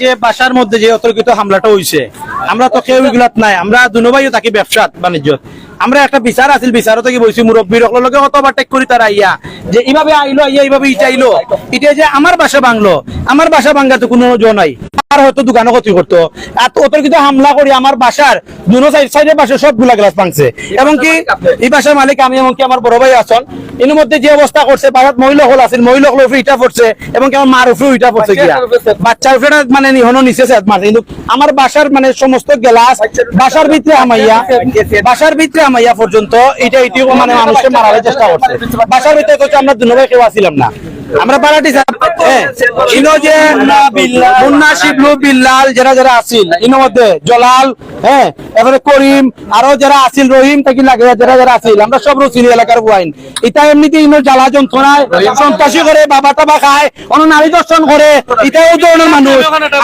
যে বাসার মধ্যে যে অতর্কিত হামলাটা হইছে, আমরা তো কেউ এগুলাত নাই, আমরা দুনোবাইও থাকি ব্যবসা বাণিজ্য আমরা একটা বিচার আছিল, বিচারও থেকে বলছি মুরব্বীর লগে কত টেক করি তারা আইয়া, যে এইভাবে আইলো, আইয়া এইভাবে ইটাইলো। এটা যে আমার বাসা বাংলো আমার বাসা ভাঙ্গা তো কোনো জ নাই। হয়তো দোকানও ক্ষতি করতো। হামলা করি আমার বাসার দুনো সাইড সাইডের সবগুলা গ্লাস ভাঙছে। এবং কি এই বাসার মালিক আমি এমনকি আমার বড় ভাই এর মধ্যে যে অবস্থা করছে মহিলা হল আছে মহিলা হল ইটা পড়ছে আমার মার উপরে ইটা পড়ছে গিয়া। বাচ্চার উপরে মানে কিন্তু আমার বাসার মানে সমস্ত গ্লাস বাসার ভিতরে আমাইয়া বাসার ভিতরে আমাইয়া পর্যন্ত এটা এটিও মানে মানুষকে মারার চেষ্টা করছে। বাসার ভিতরে আমরা দুনো ভাই কেউ আসিলাম না। আমরা ইনো বিল্লাল যারা যারা আছিল ইনোর মধ্যে জলাল হ্যাঁ করিম, আরও যারা আছিল রহিম লাগে, যারা যারা আছিল আমরা সব এলাকার এটা এমনিতে ইনো জ্বালা যন্ত্রণায় সন্ত্রাসী করে, বাবা খায় নারী দর্শন করে এটা ওই ধরনের মানুষ।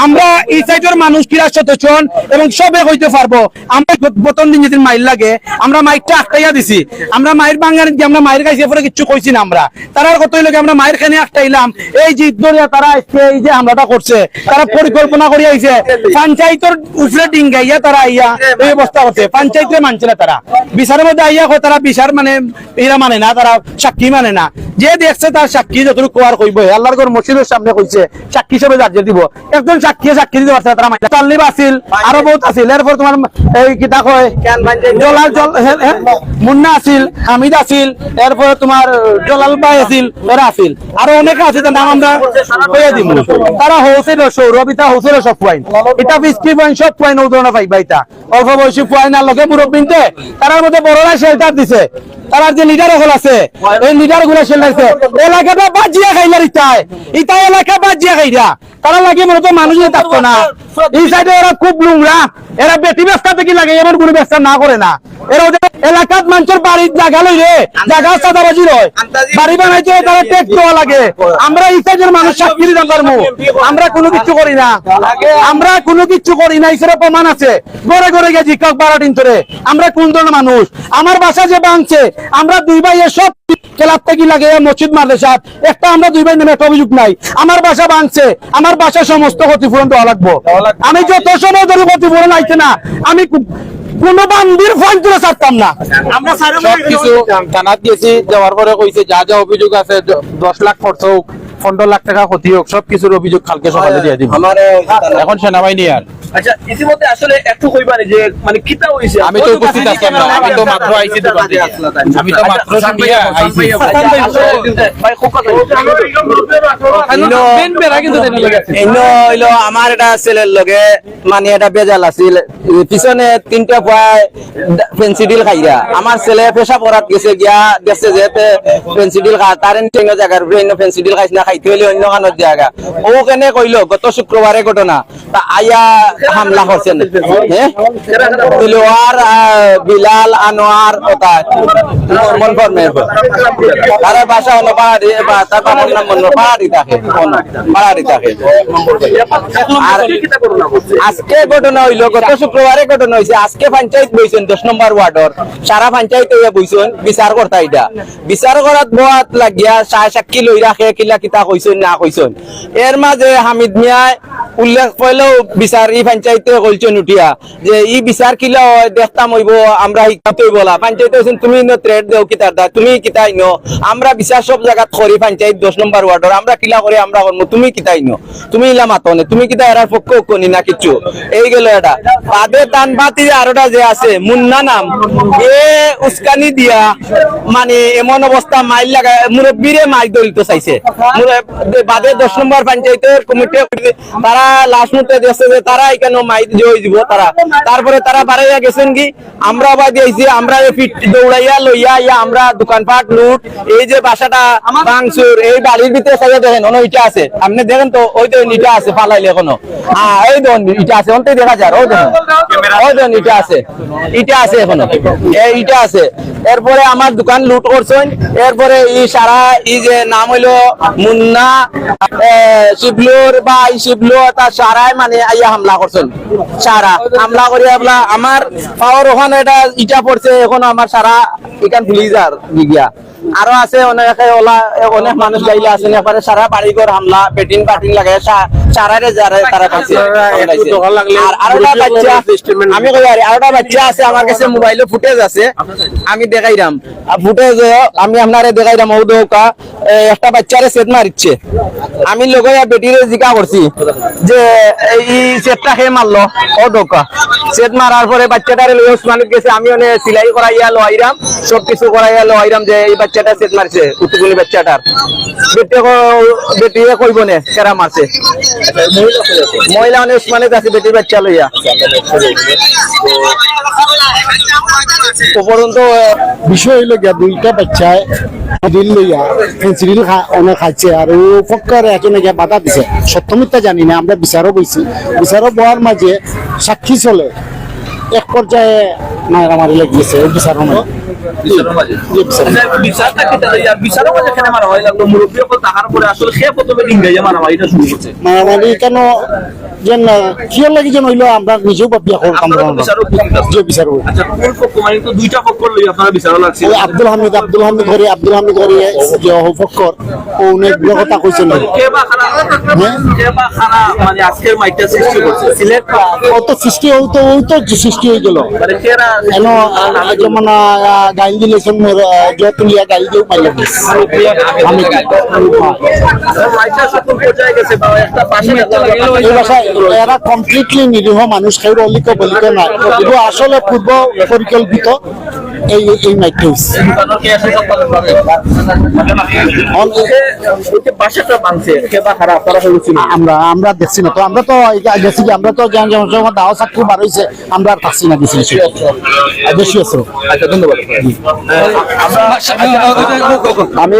আমরা এই সাইডের মানুষ কিরা সচেতন এবং সবে হইতে পারব। আমরা বতন দিন যেদিন মাইল লাগে, আমরা মাইকটা আটকাইয়া দিছি। আমরা মায়ের বাঙালি, আমরা মায়ের কাছে পরে কিচ্ছু কইছি না আমরা। তারার কত হইল কি আমরা মায়ের খানে আটকাইলাম এই যে দরিয়া তারা এই যে হামলাটা করছে তারা পরিকল্পনা করে আইছে। পঞ্চায়েতের উপরে ডিঙ্গাইয়া তারা আইয়া এই অবস্থা করছে। পঞ্চায়েতে মানছে না তারা। বিচারের মধ্যে আইয়া তারা বিচার মানে এরা মানে না তারা সাক্ষী মানে না। যে দেখছে তার সাক্ষী যতটুকু কোয়ার কইব আল্লাহর ঘর মসজিদের সামনে কইছে সাক্ষী হিসেবে দাঁড়িয়ে দিব। একজন সাক্ষী সাক্ষী দিতে পারছে তারা মানে তাল্লিব আছিল আরও বহুত আছিল এরপর তোমার এই কিতা কয়? জলাল জল মুন্না আছিল হামিদ আছিল। এরপরে তোমার জলাল ভাই আছিল এরা আছিল। আরও অনেকে আছে তার নাম আমরা কইয়া দিব তারা হোসেন সৌরভ ইতা হোসেন সব পয়েন্ট এটা বিস্কি পয়েন্ট সব পয়েন্ট ওদনা পাই বাইতা অল্প বয়সী পয়েন্ট আর লগে মুরব্বিনতে তারার মধ্যে বড়রা শেল্টার দিছে। তারার যে লিডার হল আছে এই লিডারগুলা শেল্টার দিছে। এলাকাটা বাজিয়া খাইলার ইতায় ইটা এলাকা বাজিয়া খাইরা তারা লাগে মূলত মানুষ থাকতো না এই এরা খুব নোংরা। এরা বেটি থেকে লাগে, এমন কোনো না করে না। আমরা এই আমরা কোনো কিছু করি না। আমরা কোনো কিছু করি না ইসের প্রমাণ আছে। ঘরে ঘরে গেছি কক বারো দিন ধরে আমরা কোন ধরনের মানুষ? আমার বাসা যে ভাঙছে আমরা দুই ভাই সব ক্লাব কি লাগে? মসজিদ মাদ্রাসা। একটা আমরা দুই ভাই নামে একটা অভিযোগ নাই। আমার বাসা ভাঙছে। আমার বাসা সমস্ত ক্ষতিপূরণ দেওয়া লাগবো। আমি যত সময় ধরে ক্ষতিপূরণ আইছে না আমি কোন বান্দির ফোন তুলে ছাড়তাম না। আমরা সবকিছু থানাত দিয়েছি যাওয়ার পরে কইছে যা যা অভিযোগ আছে দশ লাখ খরচ হোক। পনেরো লাখ টাকা ক্ষতি হোক সব কিছুর অভিযোগ কালকে সকালে দিয়ে দিব। এখন সেনাবাহিনী আর। আচ্ছা ইতিমধ্যে আসলে একটু কইবানি যে মানে কিতা হইছে? আমি তো উপস্থিত আছি আমরা আমি তো মাত্র আইছি দোকান থেকে। আমি তো মাত্র শুনিয়া আইছি। ভাই খুব কথা এনো হইল আমার এটা ছেলের লগে মানে এটা বেজাল আছিল। পিছনে তিনটা পায় পেন্সিডিল খাইরা। আমার ছেলে পেশা পড়াত গেছে গিয়া গেছে যেতে পেন্সিডিল খা তার অন্য জায়গার অন্য পেন্সিডিল খাইছ না খাইতে হলে অন্য কানত ও কেনে কইলো, গত শুক্রবারে ঘটনা। তা আয়া হামলা করছেন দিলওয়ার বিলাল আনোয়ার তার হলো। পাহাড়ি তার বাবার নাম পাহাড়ি থাকে পাহাড়ি থাকে। আজকে ঘটনা হইল, গত শুক্রবারে ঘটনা হয়েছে আজকে পঞ্চায়েত বইছেন দশ নম্বর ওয়ার্ডর সারা পঞ্চায়েত হইয়া বইছেন বিচার করতা এটা। বিচার করাত বোয়াত লাগিয়া সাহ সাক্ষী লই রাখে কিলা কিতা কইছেন না এর মাঝে হামিদ মিয়ায় উল্লেখ পাইলেও বিচার ই উঠিয়া যে ই বিচার দেখতাম হইব আমরা বলা তুমি ট্রেড দেও কিতার দা তুমি কিতাই ন আমরা বিচার সব জায়গাত করি পঞ্চায়েত দশ নম্বর ওয়ার্ডর আমরা কিলা করে আমরা করব তুমি কিতাই ন তুমি ইলা তুমি কিতা এরার পক্ষ কনি না কিচ্ছু। এই গেল এটা। বাদে তান বাতি আরোটা যে আছে, মুন্না নাম। এ উস্কানি দিয়া মানে এমন অবস্থা মাইল লাগা মুরব্বীরে মাই দলিত চাইছে। বাদে দশ নম্বর পঞ্চায়েতের কমিটি তারা মুহূর্তে যে তারা এখানে জয় দিব তারা। তারপরে তারা বাড়াইয়া গেছেন কি? আমরা দিয়েছি, আমরা দৌড়াইয়া, লইয়া, ইয়া, আমরা দোকানপাট, লুট, এই যে বাসাটা ভাঙচুর, এই বাড়ির ভিতরে সাজা দেখেন ইটা আছে। আপনি দেখেন তো, ওই তো ইটা আছে পালাইলে এখনও। হ্যাঁ ওই দেখুন ইটা আছে অন্তে দেখা যায় ওই দেখুন। ওই দেখুন ইটা আছে ইটা আছে এখনও। এই ইটা আছে। এরপরে আমার দোকান লুট করছেন, এরপরে ই সারা যে নাম হইল মুন্না এ, শিবলুর বা এই শিবলু তার সারায় মানে আইয়া হামলা করছেন। সারা হামলা করি আপনার আমার পাওয়ার ওখানে এটা ইটা পড়ছে এখন আমার সারা এখান ফ্লিজার গিয়া আরও আছে অনেকে ওলা অনেক মানুষ গাইলে আছেন এবারে সারা বাড়িঘর হামলা বেটিং পাটিং লাগে সারারে যারে তারা খাইছে আর আরোটা বাচ্চা আমি কই আরে আরোটা বাচ্চা আছে আমার কাছে মোবাইলে ফুটেজ আছে। আমি দেখাইরাম ফুটেজ আমি আপনারে দেখাইরাম ও দৌকা একটা বাচ্চারে সেট মারিচ্ছে। আমি লগয়া বেটিরে জিকা করছি যে এই সেটটা হে মারলো? ও দৌকা সেট মারার পরে বাচ্চাটারে লই ওসমানত গেছে আমি ওনে সিলাই করাইয়া লইরাম সব কিছু করাইয়া লইরাম যে এই বাচ্চাটা সেট মারছে উত্তুগুলি বাচ্চাটার। কইব নে মারছে? মহিলা অনেক আছে বেটির বাচ্চা লইয়া। বিষয় হইল দুইটা লইয়া খাইছে বাধা দিছে। সত্য মিথ্যা জানি না, আমরা বিচারও বইছি। বিচারও বওয়ার মাঝে সাক্ষী চলে। এক পর্যায়ে মারামারি ও মাঝে জি, বিচার। মাঝে মারামারি কেন যেন কিয় লাগি যেন হইল আমরা নিজেও ভাবিয়া করতাম আপনারা তো বিচারক উপস্থিত আছেন। যে বিচার আচ্ছা মানে তো আব্দুল হামিদ আব্দুল হামিদ ঘরে আব্দুল হামিদ ঘরে যে ফক্কর ও অনেকগুলো কথা কইছে না কে বা খারা? কে বা খারা মানে আজকের মাইকটা সৃষ্টি সিলেট ও তো সৃষ্টি তো সৃষ্টি হয়ে গেল কেন যেমন গাইল দিলেছেন মোর জতুলিয়া গাইল দিয়েও পাইলাম এরা কমপ্লিটলি নিরীহ মানুষ অলিক বলিক আসলে পূর্ব পরিকল্পিত এই এই হইছে হয়েছিল আমরা আমরা দেখছি না। তো আমরা তো গেছি কি আমরা তো জ্ঞান দাওয়া চাকরি বার হয়েছে আমরা আর থাকছি না গেছি বেশি আছে আচ্ছা ধন্যবাদ। আমি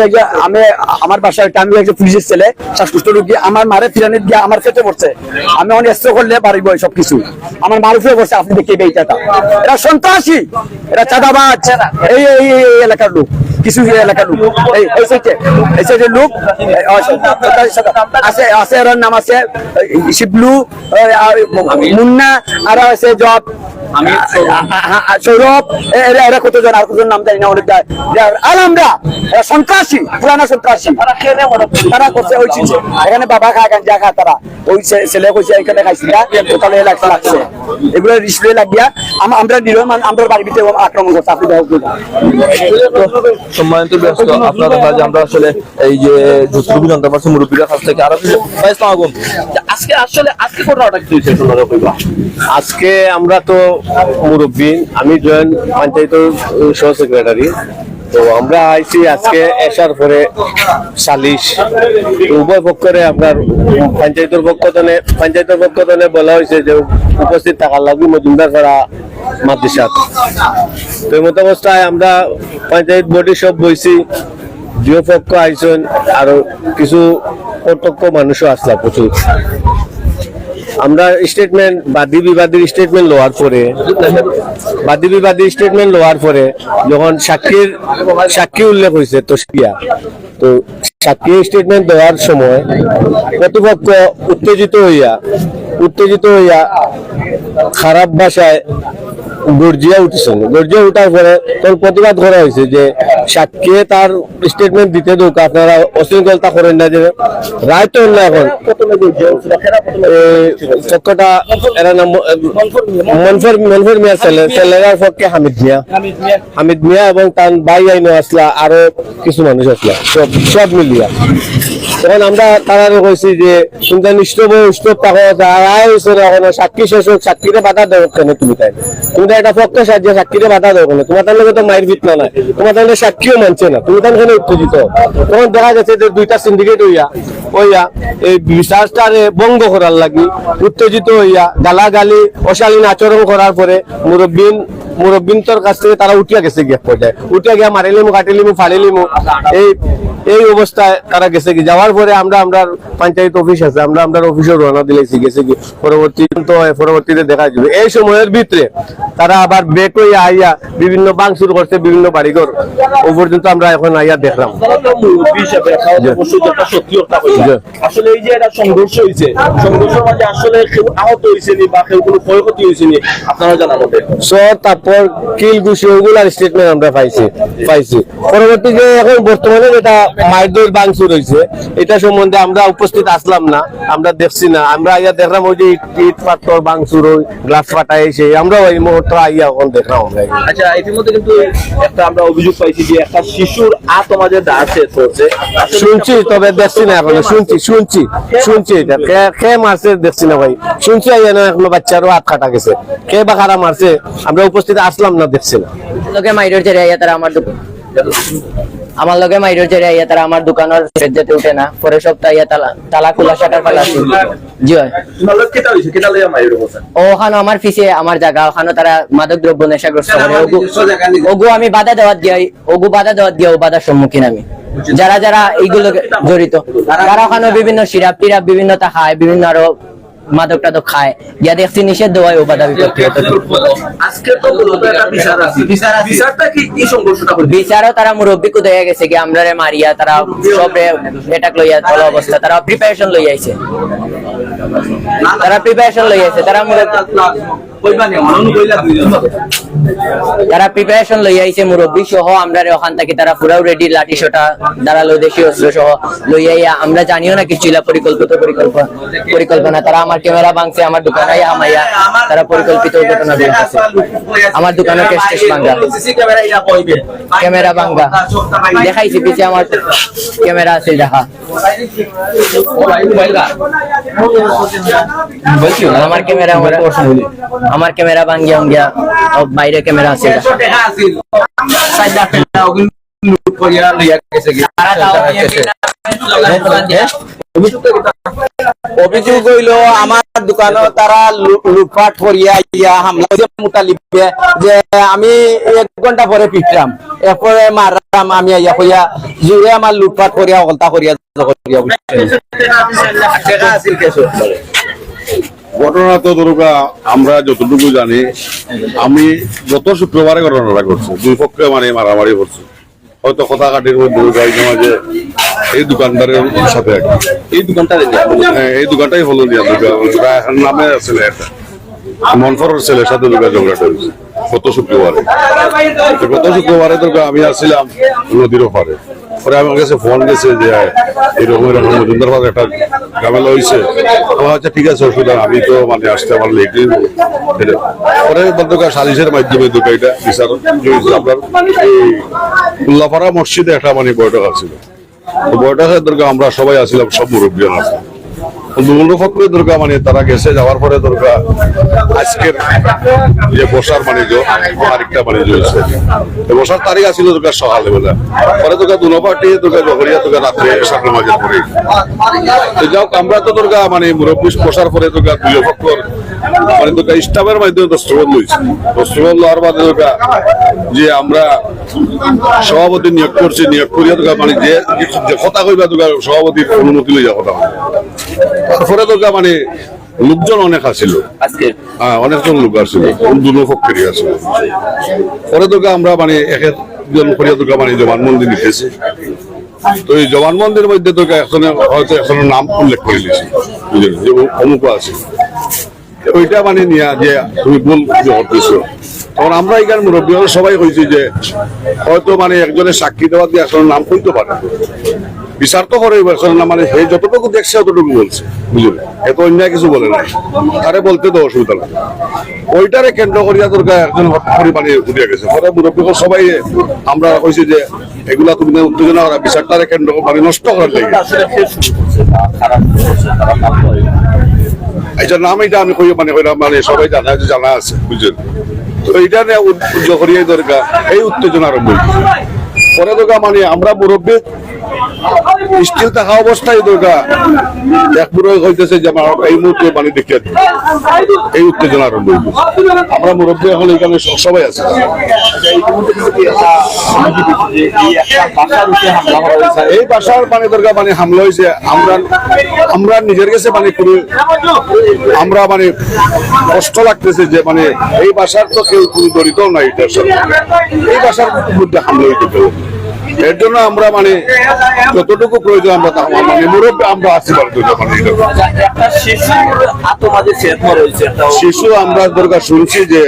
আমি আমার বাসায় আমি একজন পুলিশের ছেলে শ্বাসকষ্ট রুগী আমার মারে ফিরানি গিয়ে আমার পেটে পড়ছে। আমি অনেক করলে বাড়িব সব কিছু আমার মার উপরে পড়ছে আপনি দেখে এরা সন্ত্রাসী! এরা চাঁদাবাজ। এই এই এলাকার লোক। কিছু এলাকার লোক। এই এই সাইডে এই সাইডের লোক আছে আছে এর নাম আছে শিবলু মুন্না আর আছে জব সৌরভ। এরা এরা কতজন আর কতজন নাম জানি না অনেক আর আমরা এরা সন্ত্রাসী পুরানা সন্ত্রাসী। তারা করছে। ওই এখানে বাবা খা গাঞ্জা খা তারা। ওই ছে- ছেলে কইছে এখানে খাইছি না। তাহলে লাগছে লাগছে। এগুলো ডিসপ্লে লাগিয়া আম- আমরা নিরীহ আমরা ভিতরে আক্রমণ করছে আপনি সম্মানিত ব্যস্ত আপনারা কাছে আমরা আসলে এই যে যতটুকু জানতে পারছি মুরব্বীরা কাছ থেকে আরও কিছু। আলাইকুম। আজকে আসলে আজকে ঘটনাটা কি হয়েছে শোনা কইবা আজকে আমরা তো মুরব্বী আমি জয়েন্ট পঞ্চায়েতের সহ সেক্রেটারি তো আমরা আইছি আজকে এসার পরে সালিশ। উভয় পক্ষরে আপনার পঞ্চায়েতের পক্ষ পঞ্চায়েতের পক্ষ বলা হয়েছে যে উপস্থিত থাকার লাগবে মজুমদার করা মাদ্রাসাত। তো মতো অবস্থায় আমরা পঞ্চায়েত বডি সব বইছি দুই আইসন, আরও কিছু প্রত্যক্ষ মানুষও আসলা প্রচুর। আমরা স্টেটমেন্ট বাদী বিবাদীর স্টেটমেন্ট লওয়ার পরে, বাদী বিবাদী স্টেটমেন্ট লওয়ার পরে যখন সাক্ষীর, সাক্ষী উল্লেখ হয়েছে তস্কিয়া তো সাক্ষী স্টেটমেন্ট দেওয়ার সময় প্রতিপক্ষ উত্তেজিত হইয়া উত্তেজিত হইয়া খারাপ ভাষায় গর্জিয়া উঠেছেন গর্জিয়া উঠার পরে তখন প্রতিবাদ করা হয়েছে যে সাক্ষী তার স্টেটমেন্ট দিতে দোক আপনারা অশৃঙ্খলতা করেন না যে রায় তো না এখন চক্কটা এরা নাম মনফর মনফর মিয়া ছেলে ছেলেরার পক্ষে হামিদ মিয়া। হামিদ মিয়া এবং তার ভাই আইনো আসলা আরও কিছু মানুষ আসলা সব সব মিলিয়া। তখন আমরা তারা কইছি যে তুমি নিষ্ঠব উষ্ঠব পাখো রায় হয়েছে এখন সাক্ষী শেষ হোক, সাক্ষীরে বাধা দেবো কেন তুমি তাই তুমি তো একটা পক্ষ সাহায্য সাক্ষীরে বাধা দেবো কেন? তোমার তাহলে তো মায়ের ভিত না তোমার তাহলে সাক্ষীও মানছে না। তুমি তাহলে উত্তেজিত? তখন দেখা যাচ্ছে যে, দুইটা সিন্ডিকেট হইয়া হইয়া এই বিশ্বাসটারে বঙ্গ করার লাগি, উত্তেজিত হইয়া, গালাগালি, অশালীন আচরণ করার পরে মুরব্বিন মুরব্বিনতর কাছ থেকে তারা উঠিয়া গেছে গিয়া পর্যায়ে উঠিয়া গিয়া মারিলিমু কাটিলিমু ফাড়িলিমু এই এই অবস্থায় তারা গেছে কি যাওয়ার পরে আমরা আমরা পঞ্চায়েত অফিস আছে আমরা আমরা অফিসে রওনা দিলেছি গেছে কি পরবর্তী তো পরবর্তীতে দেখা যাবে এই সময়ের ভিতরে তারা আবার বেক হইয়া আইয়া বিভিন্ন বাংসুর করছে বিভিন্ন বাড়িঘর ও পর্যন্ত আমরা এখন আইয়া দেখলাম। আসলে এই যে এটা সংঘর্ষ হয়েছে সংঘর্ষের মাঝে আসলে কেউ আহত হয়েছে বা কেউ কোনো ক্ষয়ক্ষতি হয়েছে আপনারা জানা মতে? সো তার তারপর কিল ঘুষি ওগুলার স্টেটমেন্ট আমরা পাইছি পাইছি। পরবর্তী যে এখন বর্তমানে যেটা দই বাংসুর হয়েছে এটা সম্বন্ধে আমরা উপস্থিত আসলাম না আমরা দেখছি না। আমরা আইয়া দেখলাম ওই যে ইট- পাথর বাংসুর ওই গ্লাস ফাটা এসে আমরা ওই মুহূর্তে আইয়া এখন দেখলাম আমরা। আচ্ছা ইতিমধ্যে কিন্তু একটা আমরা অভিযোগ পাইছি যে একটা শিশুর আতমাজের দাঁড় শেষ হচ্ছে শুনছি তবে দেখছি না এখনও। শুনছি শুনছি শুনছি এটা। কে- কে মারছে দেখছি না ভাই। শুনছি আইয়া না এখনও বাচ্চারও হাত কাটা গেছে। কে বা কারা মারছে আমরা উপস্থিত আসলাম না দেখছি না। লগে মাইরর জেরে আইয়া তারা আমার দোকান আমার লগে মাইরর জেরে আইয়া তারা আমার দোকানের যেতে উঠে না। পরে সপ্তাহ আইয়া তালা তালা খোলা শাটার ফেলা জি হয়। তোমার লোক কেটা হয়েছে কেটা লইয়া মায়ের অবস্থা? ওখানে আমার পিছে আমার জায়গা। ওখানে তারা মাদক দ্রব্য নেশাগ্রস্ত করে। ওগু ওগু আমি বাধা দেওয়ার দিয়ে ওগু বাধা দেওয়ার দিয়ে ও বাধার সম্মুখীন আমি। যারা যারা এইগুলো জড়িত। তারা ওখানে বিভিন্ন সিরাপ টিরাপ বিভিন্ন তা খায় বিভিন্ন আরও মাদক টাদক খায়। গিয়া দেখছি নিষেধ দেওয়ায় ও বাধা বিপত্তি বিচারও তারা মুরব্বী কুদাইয়া গেছে কি আমরা মারিয়া তারা সবরে এটাক লইয়া চলা অবস্থা। তারা প্রিপারেশন লইয়াছে তারা প্রিপারেশন লইয়াছে তারা মুরব্বী কইবা নি অনু কইলা দুইজন। তারা প্রিপারেশন লই আইছে মুরব্বী সহ আমরা ওখান থেকে তারা পুরাও রেডি লাঠি সোটা দাঁড়াল দেশি অস্ত্র সহ লই আইয়া আমরা জানিও না কিছু পরিকল্পিত পরিকল্পনা পরিকল্পনা। তারা আমার ক্যামেরা ভাঙছে আমার দোকানে আইয়া হামাইয়া তারা পরিকল্পিত ঘটনা ঘটাছে আমার দোকানের ক্যাশ ভাঙা। ক্যামেরা ভাঙ্গা দেখাইছি পিছে আমার ক্যামেরা আছে দেখা। আমার ক্যামেরা আমার আমার ক্যামেরা ভাঙ্গিয়া ভাঙ্গিয়া বাইরে ক্যামেরা আছে করিয়া লইয়া গেছে কি অভিযোগ হইল আমার দোকানে তারা লুটপাট করিয়া ইয়া হামলা যে মোতালিবে যে আমি এক ঘণ্টা পরে পিটলাম এরপরে মারলাম আমি ইয়া কইয়া জুড়ে আমার লুটপাট করিয়া অকলতা করিয়া করিয়া ঘটনা তো আমরা যতটুকু জানি আমি গত শুক্রবারে ঘটনাটা করছি দুই পক্ষে মানে মারামারি করছি হয়তো কথা কাটির মধ্যে মাঝে এই দোকানদারের সাথে। এই দোকানটা হ্যাঁ, এই দোকানটাই হলো দুর্গা নামে ছেলে একটা। মনফরের ছেলের সাথে দুর্গা ঝগড়াটা হয়েছে গত শুক্রবারে। গত শুক্রবারে দুর্গা আমি আসছিলাম নদীর ওপারে। পরে আমার কাছে ফোন গেছে যে এরকম এরকম মজুমদার পাড়ে একটা ঝামেলা হয়েছে। আমার হচ্ছে ঠিক আছে অসুবিধা আমি তো মানে আসতে আমার লেট পরে বন্ধুকার সালিশের মাধ্যমে দুটো এটা বিচার আপনার উল্লাপাড়া মসজিদে একটা মানে বৈঠক আছে তো দরকার দুর্গা আমরা সবাই আসলাম সব মুরব্বী আছে দুর্গা দুর্গা মানে তারা গেছে, যাওয়ার পরে দুর্গা, আজকের যে বসার বাণিজ্য তারিখটা বাণিজ্য হয়েছে। তো বসার তারিখ আছিল দুর্গা সকালে বেলা পরে দুর্গা দুনো পার্টি, দুর্গা জহরিয়া দুর্গা রাত্রে সাতটা মাঝে পরে যাও আমরা তো দুর্গা মানে মুরব্বী বসার পরে দুর্গা মানে দুর্গা স্টাফের মাধ্যমে দস্তবল লইছে। দস্তবল লওয়ার বাদে দুর্গা যে আমরা সভাপতি নিয়োগ করছি, নিয়োগ করিয়া দুর্গা মানে যে কথা কইবা দুর্গা, সভাপতির অনুমতি লইয়া কথা। তারপরে তো মানে লোকজন অনেক আসিল। আজকে? হ্যাঁ অনেকজন লোক আসছিল দুনো পক্ষেরই আসিল। পরে তো আমরা মানে এক একজন করিয়া তো মানে জবানবন্দি লিখেছি। তো এই জবানবন্দির মধ্যে তো এখনে হয়তো এখনও নাম উল্লেখ করে দিয়েছি। অমুক আছে। ওইটা মানে নিয়া যে তুমি ভুল করতেছো তখন আমরা এখানে মুরব্বী সবাই কইছি যে হয়তো মানে একজনের সাক্ষী দেওয়া দিয়ে আসলে নাম কইতে পারে বিচার তো করে না মানে সে যতটুকু দেখছে ততটুকু বলছে বুঝলেন এত অন্যায় কিছু বলে নাই। তারে বলতে তো অসুবিধা নাই। ওইটারে কেন্দ্র করিয়া দুর্গা একজন হঠাৎ মানে উঠিয়া গেছে। পরে মুরব্বী সবাই আমরা কইছি যে এগুলা তুমি না উত্তেজনা করা, বিচারটারে কেন্দ্র মানে নষ্ট করার লেগে। এটা নাম এটা আমি কই মানে কইলাম মানে সবাই জানা জানা আছে বুঝছেন তো এইটা নিয়ে করিয়াই দরকার এই উত্তেজনা আরম্ভ পরে দরকার মানে আমরা মুরব্বী স্টিল থাকা অবস্থায় দরকার এক বুড়ো হইতেছে যে আমার এই মুহূর্তে মানে দেখিয়া। এই উত্তেজনা আরম্ভ হয়েছে আমরা মুরব্বী এখন এখানে সবাই আছে। এই বাসার মানে দরকার মানে হামলা হয়েছে আমরা আমরা নিজের কাছে মানে কোনো আমরা মানে কষ্ট লাগতেছে যে মানে এই বাসার তো কেউ কোনো জড়িত নাই এটার সাথে। এই বাসার মধ্যে হামলা হইতে পারে। এর জন্য আমরা মানে যতটুকু প্রয়োজন আমরা তা- মানে মুরব্বী আমরা আসতে পারি দুটো এটা। একটা শিশুর আত্মমাঝে চেতনা রয়েছে শিশু আমরা দরকার শুনছি যে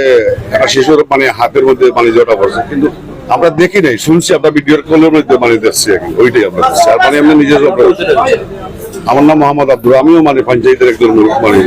একটা শিশুর মানে হাতের মধ্যে মানে জটা পড়ছে কিন্তু আমরা দেখি নাই শুনছি আমরা ভিডিওর কলের মধ্যে মানে দেখছি আর কি। ওইটাই আমরা দেখছি আর মানে এমনি নিজের আমার নাম মোহাম্মদ আব্দুল আমিও মানে পঞ্চায়েতের একজন মানে